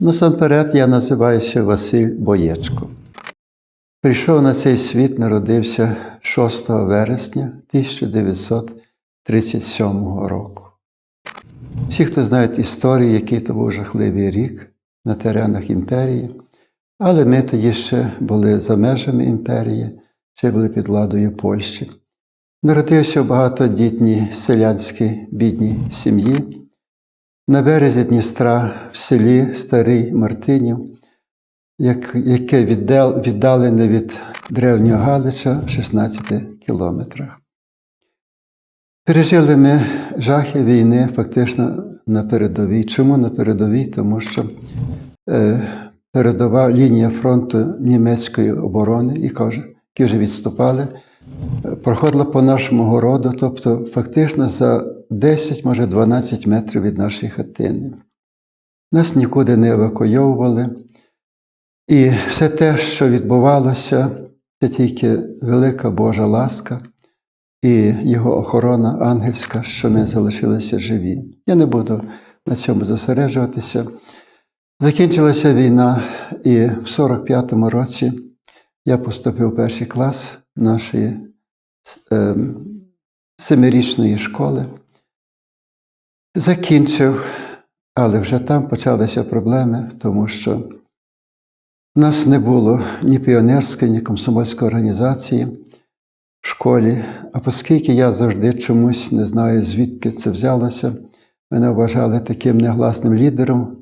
Насамперед я називаюся Василь Боєчко. Прийшов на цей світ, народився 6 вересня 1937 року. Всі, хто знають історію, який то був жахливий рік на теренах імперії, але ми тоді ще були за межами імперії, ще були під владою Польщі. Народився в багатодітній селянській бідній сім'ї. На березі Дністра в селі Старий Мартинів, як- яке віддал- віддалене від древнього Галича в 16 кілометрах. Пережили ми жахи війни фактично на передовій. Чому на передовій? Тому що е, передова лінія фронту німецької оборони, і каже, які вже відступали, проходила по нашому городу, тобто фактично за 10, може 12 метрів від нашої хатини. Нас нікуди не евакуйовували. І все те, що відбувалося, це тільки велика Божа ласка і його охорона ангельська, що ми залишилися живі. Я не буду на цьому зосереджуватися. Закінчилася війна, і в 45-му році я поступив в перший клас нашої е, семирічної школи. Закінчив, але вже там почалися проблеми, тому що в нас не було ні піонерської, ні комсомольської організації в школі. А оскільки я завжди чомусь не знаю, звідки це взялося, мене вважали таким негласним лідером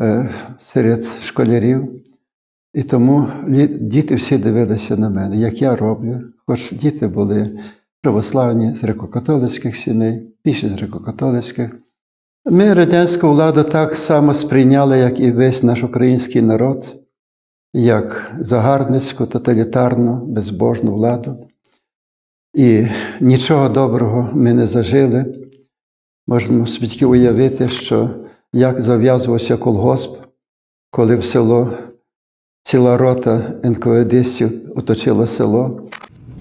е, серед школярів. І тому діти всі дивилися на мене, як я роблю. Хоч діти були православні з греко-католицьких сімей, більше з греко-католицьких. Ми радянську владу так само сприйняли, як і весь наш український народ, як загарбницьку, тоталітарну, безбожну владу. І нічого доброго ми не зажили. Можемо тільки уявити, що як зав'язувався колгосп, коли в село ціла рота НКВДистів оточила село.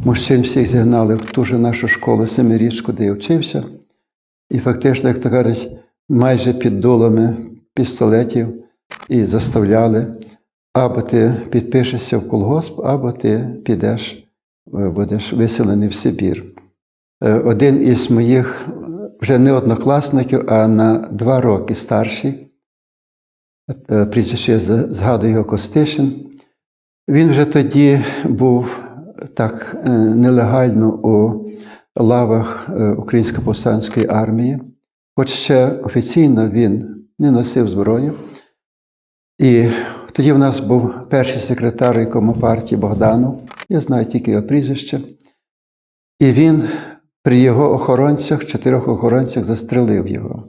Мужчин всіх зігнали в ту ж нашу школу семирічку, де я вчився. І фактично, як то кажуть, майже під дулами пістолетів і заставляли, або ти підпишешся в колгосп, або ти підеш, е, будеш виселений в Сибір. Е, Один із моїх вже не однокласників, а на два роки старший, е, прізвище згадую його Костишин. Він вже тоді був так е, нелегально у лавах е, Української повстанської армії, хоч ще офіційно він не носив зброю. І тоді в нас був перший секретар партії Богданов, я знаю тільки його прізвище. І він при його охоронцях, чотирьох охоронцях, застрелив його.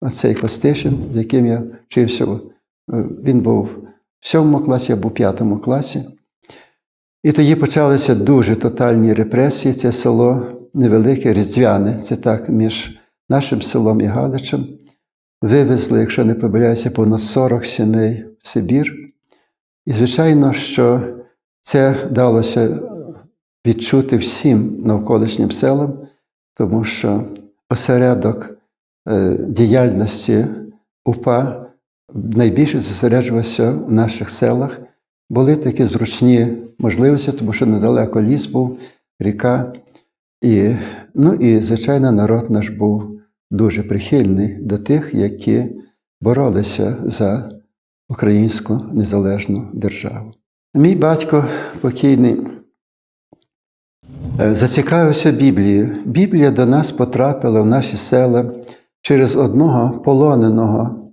Оцей Костишин, з яким я вчився. е, Він був в сьомому класі, я був в п'ятому класі. І тоді почалися дуже тотальні репресії. Це село невелике, різдвяне, це так між нашим селом і Галичем. Вивезли, якщо не помиляюся, понад 40 сімей в Сибір. І, звичайно, що це далося відчути всім навколишнім селам, тому що осередок е, діяльності УПА найбільше зосереджувався в наших селах. Були такі зручні можливості, тому що недалеко ліс був, ріка. І, ну і, звичайно, народ наш був дуже прихильний до тих, які боролися за українську незалежну державу. Мій батько покійний е, зацікавився Біблією. Біблія до нас потрапила в наші села через одного полоненого.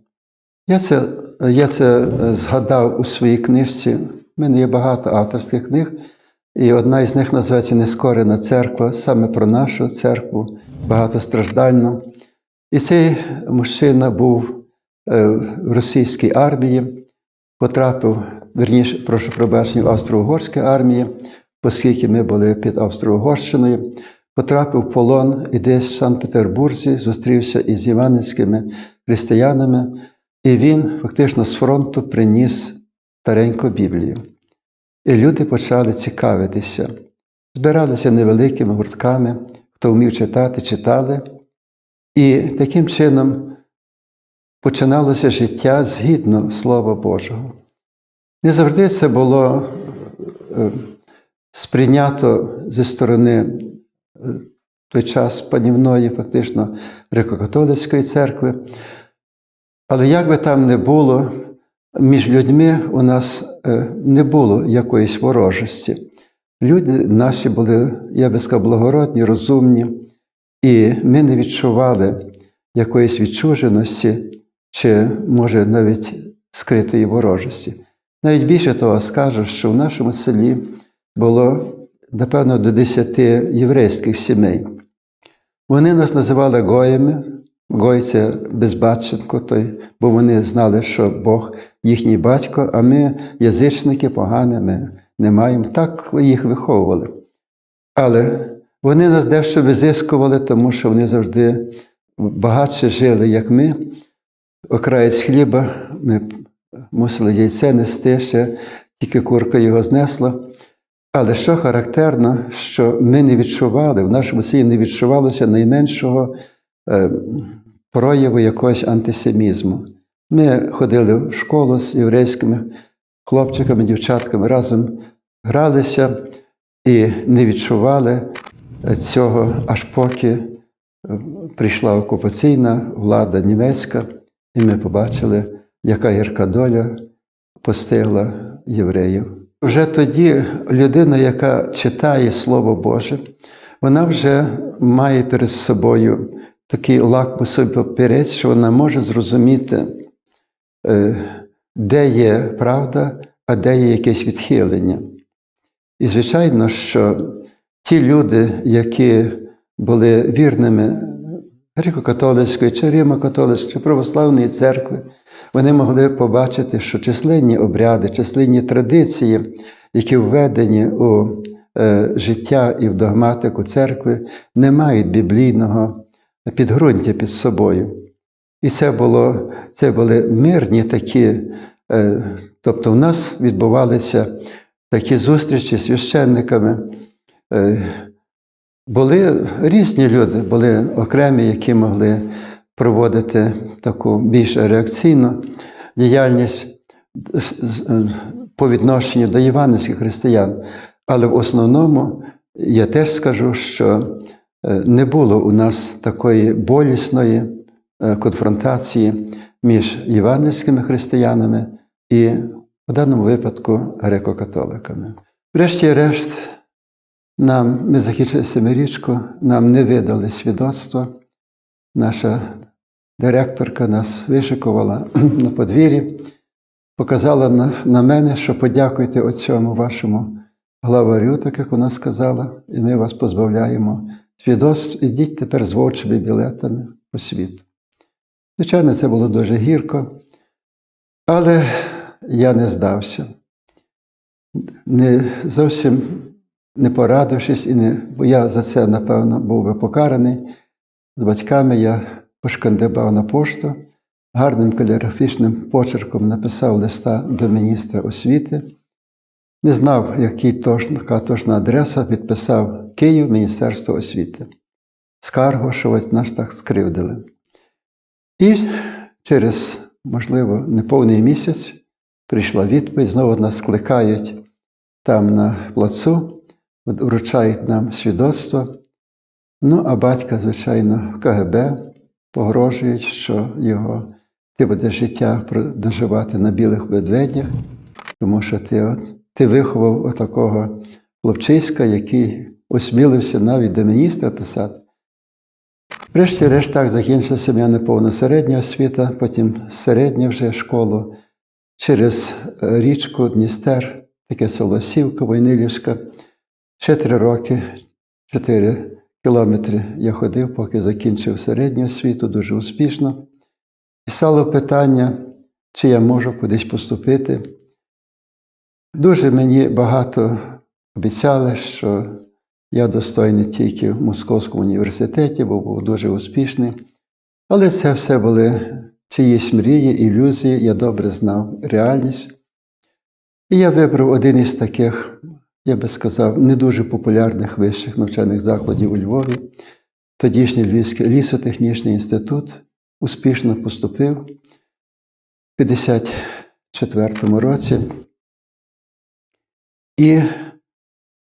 Я це, я це е, згадав у своїй книжці. У мене є багато авторських книг, і одна із них називається Нескорена церква, саме про нашу церкву, багатостраждальну. І цей мужчина був е, в російській армії, потрапив, верніше, прошу пробачення, в Австро-Угорській армії, оскільки ми були під Австро-Угорщиною, потрапив в полон і десь в Санкт-Петербурзі зустрівся із іванівськими християнами, і він фактично з фронту приніс стареньку Біблію. І люди почали цікавитися. Збиралися невеликими гуртками, хто вмів читати, читали. І таким чином починалося життя згідно Слова Божого. Не завжди це було е, сприйнято зі сторони е, той час панівної, фактично греко-католицької церкви. Але як би там не було, між людьми у нас е, не було якоїсь ворожості. Люди наші були, я би сказав, благородні, розумні, і ми не відчували якоїсь відчуженості чи, може, навіть скритої ворожості. Навіть більше того скажу, що в нашому селі було, напевно, до 10 єврейських сімей. Вони нас називали гоями, Гой це безбатченко, той, бо вони знали, що Бог їхній батько, а ми, язичники, погані, ми не маємо. Так їх виховували. Але вони нас дещо визискували, тому що вони завжди багатше жили, як ми. Окраєць хліба, ми мусили яйце нести, ще тільки курка його знесла. Але що характерно, що ми не відчували, в нашому селі не відчувалося найменшого е, прояву якогось антисемізму. Ми ходили в школу з єврейськими хлопчиками, дівчатками, разом гралися і не відчували цього, аж поки е, прийшла окупаційна влада німецька, і ми побачили, яка гірка доля постигла євреїв. Вже тоді людина, яка читає Слово Боже, вона вже має перед собою такий лакмусовий папірець, що вона може зрозуміти, е, де є правда, а де є якесь відхилення. І, звичайно, що ті люди, які були вірними греко-католицької, чи Римо-католицької, чи православної церкви, вони могли побачити, що численні обряди, численні традиції, які введені у е, життя і в догматику церкви, не мають біблійного підґрунтя під собою. І це було, це були мирні такі, е, тобто в нас відбувалися такі зустрічі з священниками. Е, були різні люди, були окремі, які могли проводити таку більш реакційну діяльність по відношенню до євангельських християн. Але в основному я теж скажу, що е, не було у нас такої болісної е, конфронтації між євангельськими християнами і в даному випадку греко-католиками. Врешті-решт, нам, ми закінчили семирічку, нам не видали свідоцтво. Наша директорка нас вишикувала на подвір'ї, показала на, на мене, що подякуйте оцьому вашому главарю, так як вона сказала, і ми вас позбавляємо свідоцтв, ідіть тепер з вовчими білетами по світу. Звичайно, це було дуже гірко, але я не здався. Не зовсім не порадившись, і не, бо я за це, напевно, був би покараний. З батьками я пошкандибав на пошту, гарним каліграфічним почерком написав листа до міністра освіти. Не знав, яка точна адреса, підписав Київ Міністерство освіти. Скаргу, що ось нас так скривдили. І через, можливо, неповний місяць прийшла відповідь, знову нас кликають там на плацу, вручають нам свідоцтво. Ну, а батька, звичайно, в КГБ погрожують, що його ти будеш життя доживати на білих ведведях, тому що ти от, ти виховав отакого хлопчиська, який осмілився навіть до міністра писати. Врешті-решт так закінчилася моя неповна середня освіта, потім середня вже школу через річку Дністер, таке село Сівка, Войнилівська. Ще три роки, чотири кілометри я ходив, поки закінчив середню освіту, дуже успішно. І стало питання, чи я можу кудись поступити. Дуже мені багато обіцяли, що я достойний тільки в Московському університеті, бо був дуже успішний. Але це все були чиїсь мрії, ілюзії, я добре знав реальність. І я вибрав один із таких, я би сказав, не дуже популярних вищих навчальних закладів у Львові. Тодішній Львівський лісотехнічний інститут успішно поступив. 54 році. І,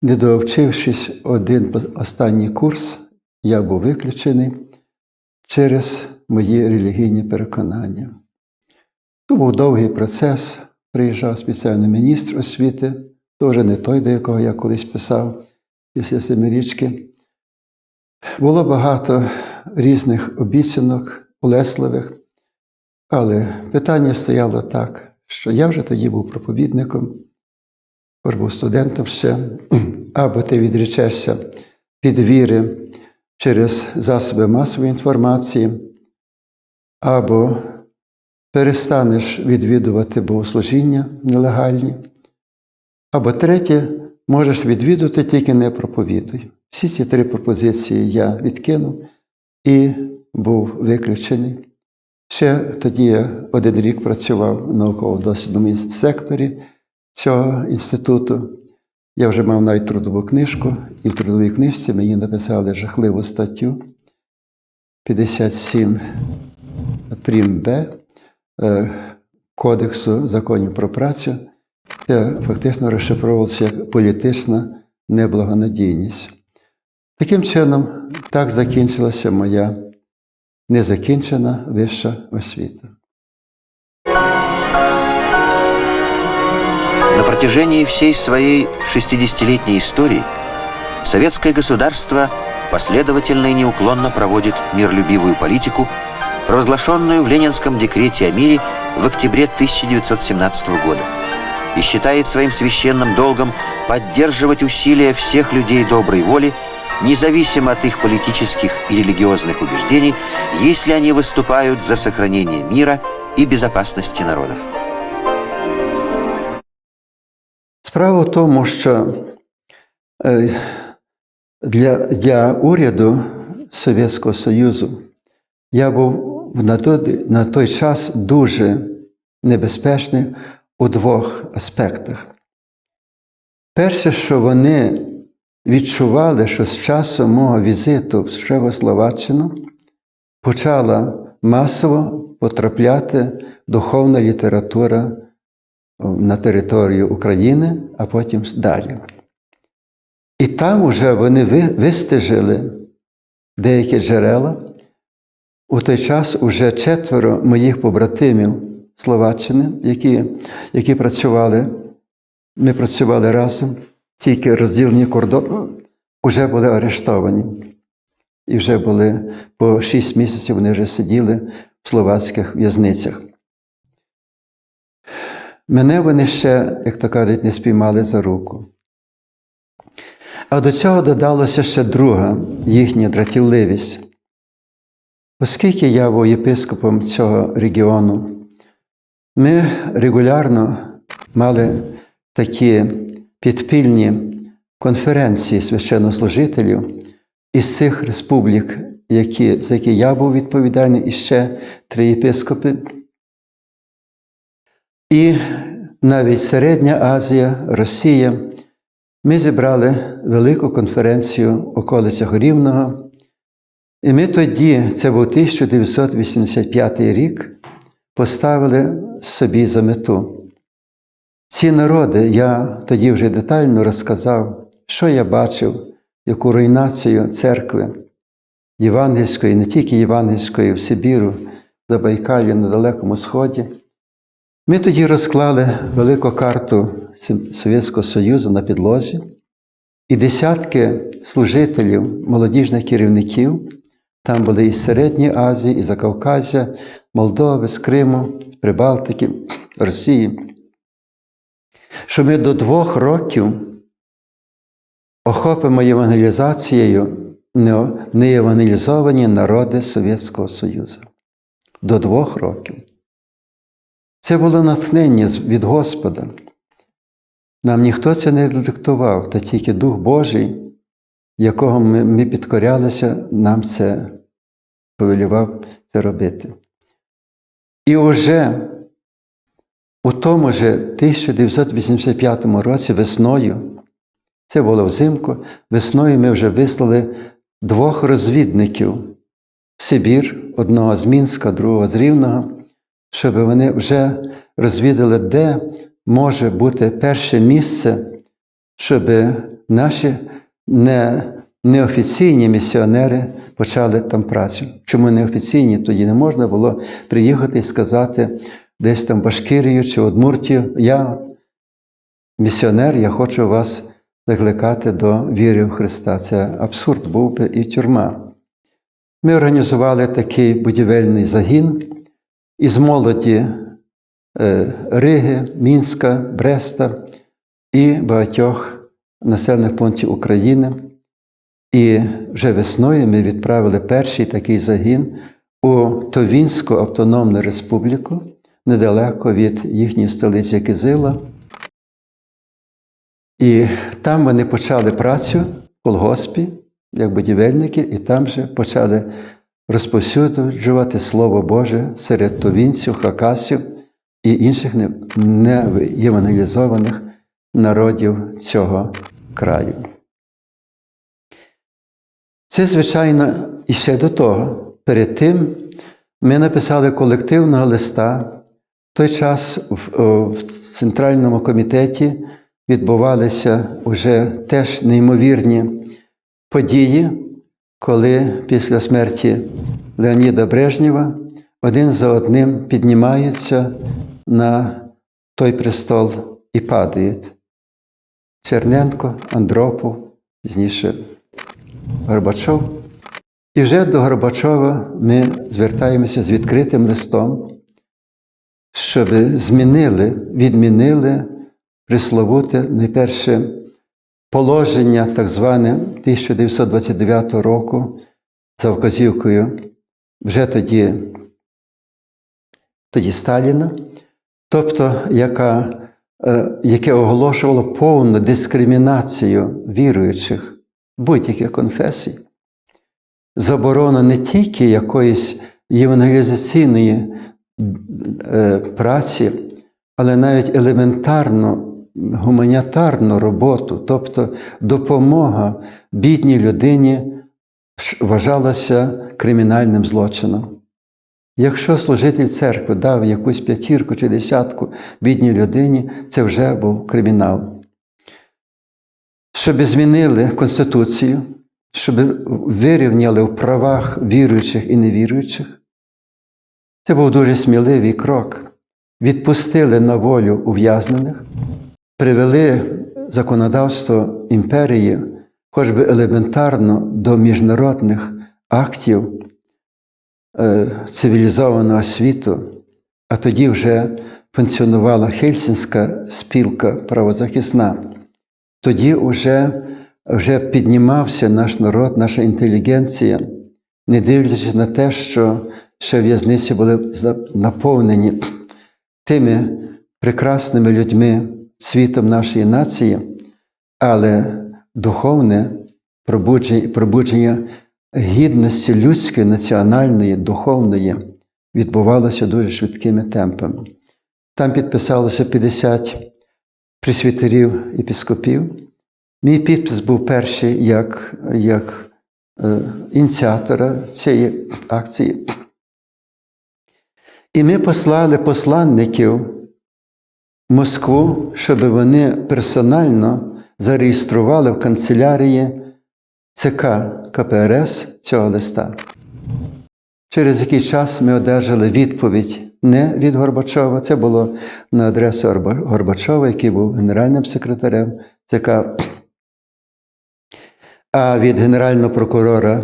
не довчившись один останній курс, я був виключений через мої релігійні переконання. То був довгий процес. Приїжджав спеціальний міністр освіти, теж не той, до якого я колись писав після семирічки. Було багато різних обіцянок, улесливих, але питання стояло так, що я вже тоді був проповідником, тож був студентом ще, або ти відречешся від віри через засоби масової інформації, або перестанеш відвідувати богослужіння нелегальні, або третє, можеш відвідувати, тільки не проповідуй. Всі ці три пропозиції я відкинув і був виключений. Ще тоді я один рік працював в науково-дослідному секторі цього інституту. Я вже мав навіть трудову книжку, і в трудовій книжці мені написали жахливу статтю 57 прим Б е, Кодексу законів про працю, де фактично розшифровувалася як політична неблагонадійність. Таким чином, так закінчилася моя незакінчена вища освіта. На протяжении всей своей 60-летней истории советское государство последовательно и неуклонно проводит миролюбивую политику, провозглашенную в Ленинском декрете о мире в октябре 1917 года, и считает своим священным долгом поддерживать усилия всех людей доброй воли, независимо от их политических и религиозных убеждений, если они выступают за сохранение мира и безопасности народов. Справа в тому, що е, для, для уряду Совєтського Союзу я був на той, на той час дуже небезпечний у двох аспектах. Перше, що вони відчували, що з часу мого візиту в Чехословаччину почала масово потрапляти духовна література на територію України, а потім далі. І там вже вони вистежили деякі джерела. У той час уже четверо моїх побратимів Словаччини, які, які працювали, ми працювали разом, тільки розділені кордони, вже були арештовані. І вже були по шість місяців вони вже сиділи в словацьких в'язницях. Мене вони ще, як то кажуть, не спіймали за руку. А до цього додалося ще друга їхня дратівливість. Оскільки я був єпископом цього регіону, ми регулярно мали такі підпільні конференції священнослужителів із цих республік, які, за які я був відповідальний, і ще три єпископи. І навіть Середня Азія, Росія. Ми зібрали велику конференцію в околицях Рівного. І ми тоді, це був 1985 рік, поставили собі за мету. Ці народи я тоді вже детально розказав, що я бачив, яку руйнацію церкви Євангельської, не тільки Євангельської в Сибіру, в Забайкалі на Далекому Сході. Ми тоді розклали велику карту Совєтського Союзу на підлозі, і десятки служителів, молодіжних керівників, там були із Середньої Азії, із Закавказя, Молдови, з Криму, з Прибалтики, Росії, що ми до двох років охопимо євангелізацією неєвангелізовані народи Совєтського Союзу. До двох років. Це було натхнення від Господа. Нам ніхто це не диктував, та тільки Дух Божий, якого ми, ми підкорялися, нам це повелівав це робити. І вже у тому же 1985 році весною, це було взимку, весною ми вже вислали двох розвідників в Сибір, одного з Мінська, другого з Рівного щоб вони вже розвідали, де може бути перше місце, щоб наші не, неофіційні місіонери почали там працю. Чому неофіційні? Тоді не можна було приїхати і сказати десь там Башкирію чи Удмуртію, я місіонер, я хочу вас закликати до віри в Христа. Це абсурд був би і тюрма. Ми організували такий будівельний загін із молоді е, Риги, Мінська, Бреста і багатьох населених пунктів України. І вже весною ми відправили перший такий загін у Товінську Автономну Республіку, недалеко від їхньої столиці Кизила. І там вони почали працю в колгоспі, як будівельники, і там же почали розповсюджувати Слово Боже серед товінців, хакасів і інших не- неєвангелізованих народів цього краю. Це, звичайно, і ще до того. Перед тим ми написали колективного листа. В той час в, в Центральному комітеті відбувалися вже теж неймовірні події, коли після смерті Леоніда Брежнєва один за одним піднімаються на той престол і падають. Черненко, Андропов, пізніше Горбачов. І вже до Горбачова ми звертаємося з відкритим листом, щоб змінили, відмінили присловуте найперше положення, так зване 1929 року, за вказівкою вже тоді, тоді Сталіна, тобто яка, е, яке оголошувало повну дискримінацію віруючих будь-яких конфесій. Заборона не тільки якоїсь євангелізаційної е, праці, але навіть елементарну гуманітарну роботу, тобто допомога бідній людині вважалася кримінальним злочином. Якщо служитель церкви дав якусь п'ятірку чи десятку бідній людині, це вже був кримінал. Щоб змінили Конституцію, щоб вирівняли в правах віруючих і невіруючих, це був дуже сміливий крок. Відпустили на волю ув'язнених, привели законодавство імперії, хоч би елементарно до міжнародних актів е, цивілізованого світу, а тоді вже функціонувала Хельсінська спілка правозахисна. Тоді вже, вже піднімався наш народ, наша інтелігенція, не дивлячись на те, що ще в'язниці були наповнені тими прекрасними людьми, світом нашої нації, але духовне пробудження, пробудження гідності людської, національної, духовної відбувалося дуже швидкими темпами. Там підписалося 50 присвітерів епіскопів. Мій підпис був перший як, як е, ініціатора цієї акції. І ми послали посланників Москву, щоб вони персонально зареєстрували в канцелярії ЦК КПРС цього листа. Через якийсь час ми одержали відповідь не від Горбачова, це було на адресу Горбачова, який був генеральним секретарем ЦК, а від генерального прокурора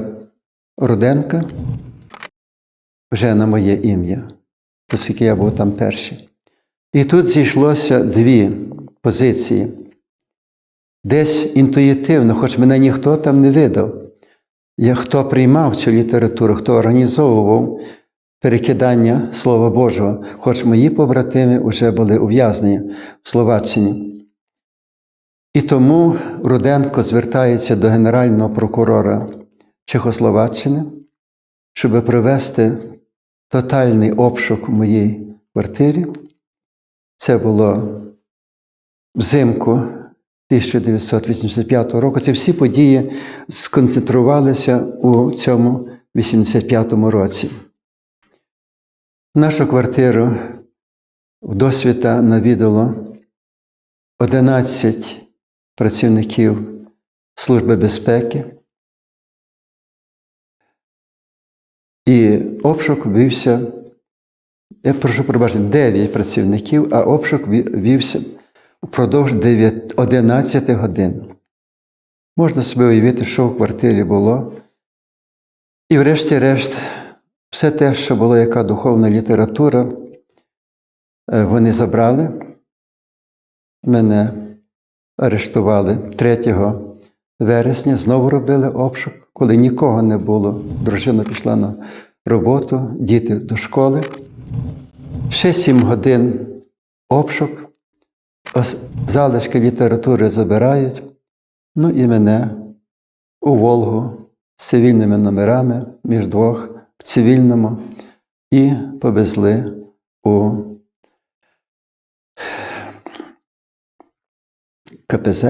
Руденка вже на моє ім'я, оскільки я був там перший. І тут зійшлося дві позиції. Десь інтуїтивно, хоч мене ніхто там не видав. Я, хто приймав цю літературу, хто організовував перекидання Слова Божого, хоч мої побратими вже були ув'язнені в Словаччині. І тому Руденко звертається до генерального прокурора Чехословаччини, щоб провести тотальний обшук в моїй квартирі. Це було взимку 1985 року. Це всі події сконцентрувалися у цьому 85 році. Нашу квартиру в досвіта навідало 11 працівників Служби безпеки. І обшук вівся, я прошу пробачити, 9 працівників, а обшук вівся впродовж 9, 11 годин. Можна собі уявити, що в квартирі було. І врешті-решт, все те, що було, яка духовна література, е, вони забрали. Мене арештували 3 вересня, знову робили обшук, коли нікого не було. Дружина пішла на роботу, діти до школи. Ще сім годин обшук, залишки літератури забирають. Ну і мене у Волгу з цивільними номерами між двох в цивільному і повезли у КПЗ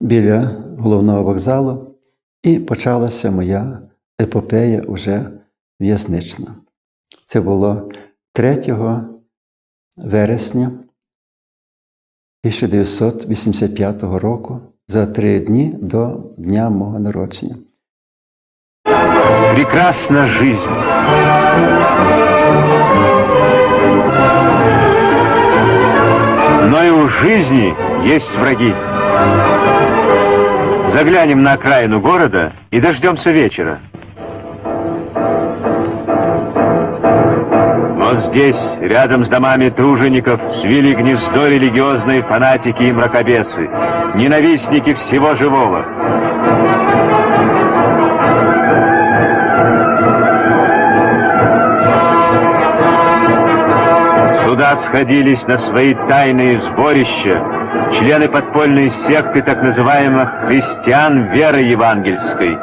біля головного вокзалу, і почалася моя епопея уже в'язнична. Це було 3 вересня 1985 року, за три дні до дня мого народження. Прекрасна жизнь. Но и у жизни есть враги. Заглянем на окраину города и дождемся вечера. Здесь, рядом с домами тружеников, свили гнездо религиозные фанатики и мракобесы, ненавистники всего живого. Сюда сходились на свои тайные сборища члены подпольной секты так называемых христиан веры евангельской.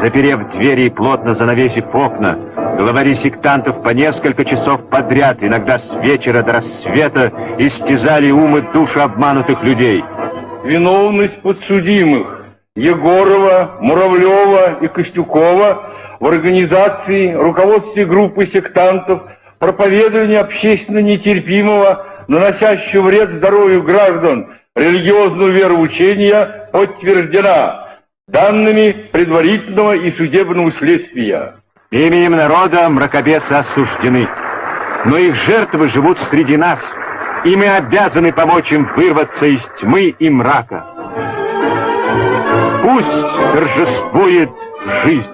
Заперев двери и плотно занавесив окна, главари сектантов по несколько часов подряд, иногда с вечера до рассвета, истязали умы души обманутых людей. виновность подсудимых Егорова, Муравлева и Костюкова в организации, руководстве группы сектантов, проповедовании общественно нетерпимого, наносящего вред здоровью граждан, религиозного вероучения подтверждена данными предварительного и судебного следствия. Именем народа мракобесы осуждены. Но их жертвы живут среди нас, и мы обязаны помочь им вырваться из тьмы и мрака. Пусть торжествует жизнь.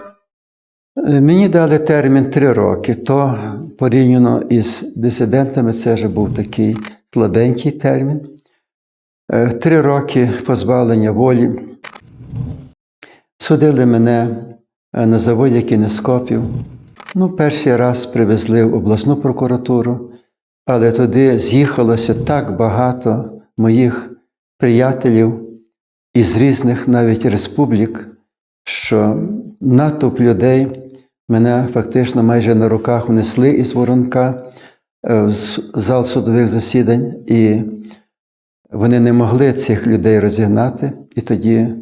Е, Мені дали термін три роки, то порівняно із дисидентами це вже був такий слабенький термін. Е, Три роки позбавлення волі. Судили мене е, на заводі кінескопів. Ну, перший раз привезли в обласну прокуратуру, але туди з'їхалося так багато моїх приятелів із різних навіть республік, що натовп людей мене фактично майже на руках внесли із воронка е, в зал судових засідань, і вони не могли цих людей розігнати, і тоді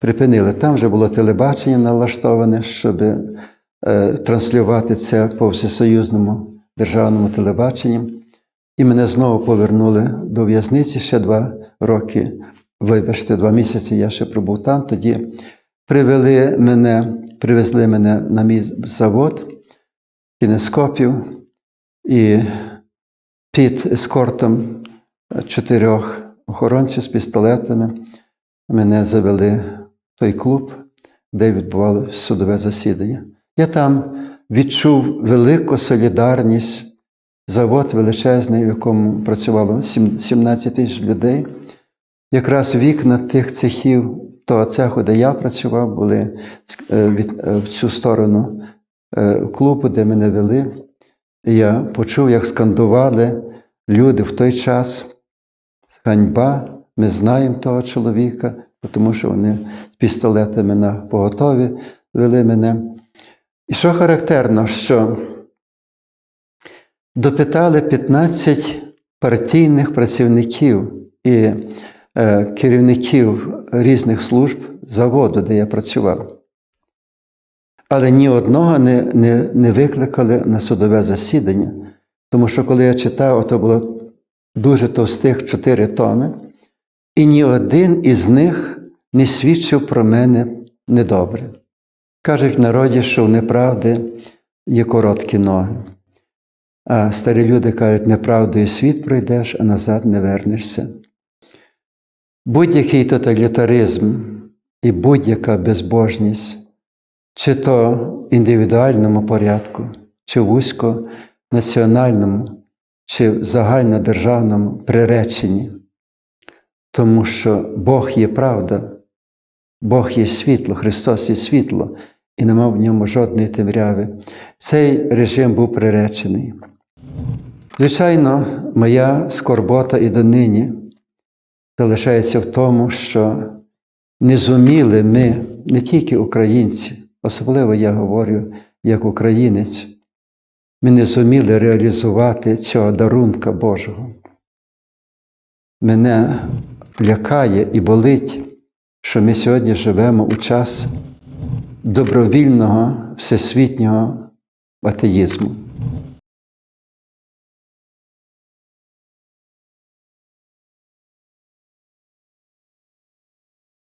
припинили. Там вже було телебачення налаштоване, щоб е, транслювати це по всесоюзному державному телебаченні. І мене знову повернули до в'язниці ще два роки. Вибачте, два місяці я ще пробув там. Тоді привели мене, привезли мене на мій завод кінескопів і під ескортом чотирьох охоронців з пістолетами мене завели той клуб, де відбувалося судове засідання. Я там відчув велику солідарність, завод величезний, в якому працювало 17 тисяч людей. Якраз вікна тих цехів, того цеху, де я працював, були е, е, в цю сторону е, клубу, де мене вели. Я почув, як скандували люди в той час. Ганьба, ми знаємо того чоловіка, тому що вони з пістолетами на поготові вели мене. І що характерно, що допитали 15 партійних працівників і е, керівників різних служб заводу, де я працював. але ні одного не, не, не викликали на судове засідання. Тому що коли я читав, то було дуже товстих чотири томи, і ні один із них не свідчив про мене недобре. Кажуть в народі, що в неправди є короткі ноги. А старі люди кажуть, неправдою світ пройдеш, а назад не вернешся. Будь-який тоталітаризм і будь-яка безбожність, чи то в індивідуальному порядку, чи в вузьконаціональному, чи в загальнодержавному приреченні, тому що Бог є правда, Бог є світло, Христос є світло, і нема в ньому жодної темряви. Цей режим був приречений. Звичайно, моя скорбота і донині залишається в тому, що не зуміли ми, не тільки українці, особливо я говорю як українець, ми не зуміли реалізувати цього дарунка Божого. Мене лякає і болить, що ми сьогодні живемо у час добровільного всесвітнього атеїзму.